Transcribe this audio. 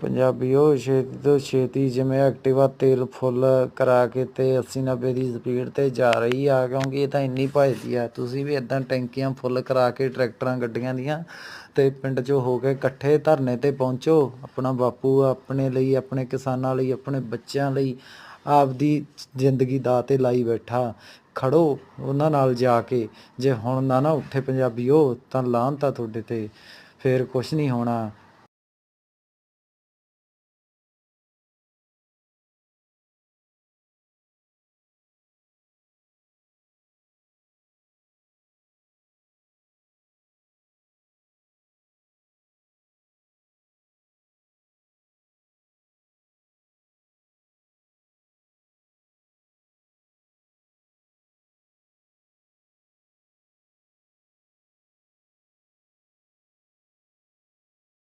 ਪੰਜਾਬੀਓ ਛੇਤੀ ਤੋਂ ਛੇਤੀ ਜਿਵੇਂ ਐਕਟਿਵਾ ਤੇਲ ਫੁੱਲ ਕਰਾ ਕੇ ਤੇ 80 90 ਦੀ ਸਪੀਡ ਤੇ ਜਾ ਰਹੀ ਆ, ਕਿਉਂਕਿ ਇਹ ਤਾਂ ਇੰਨੀ ਭੱਜਦੀ ਆ। ਤੁਸੀਂ ਵੀ ਇਦਾਂ ਟੈਂਕੀਆਂ ਫੁੱਲ ਕਰਾ ਕੇ, ਟਰੈਕਟਰਾਂ, ਗੱਡੀਆਂ ਦੀਆਂ ਤੇ ਪਿੰਡ 'ਚੋਂ ਹੋ ਕੇ ਇਕੱਠੇ ਧਰਨੇ ਤੇ ਪਹੁੰਚੋ। ਆਪਣਾ ਬਾਪੂ ਆਪਣੇ ਲਈ, ਆਪਣੇ ਕਿਸਾਨਾਂ ਲਈ, ਆਪਣੇ ਬੱਚਿਆਂ ਲਈ ਆਪਦੀ ਜ਼ਿੰਦਗੀ ਦਾ ਤੇ ਲਾਈ ਬੈਠਾ। ਖੜੋ ਉਹਨਾਂ ਨਾਲ ਜਾ ਕੇ। ਜੇ ਹੁਣ ਨਾ ਨਾ ਉੱਠੇ ਪੰਜਾਬੀਓ, ਤਾਂ ਲਾਹਨਤ ਆ ਤੁਹਾਡੇ ਤੇ। ਫੇਰ ਕੁਛ ਨਹੀਂ ਹੋਣਾ।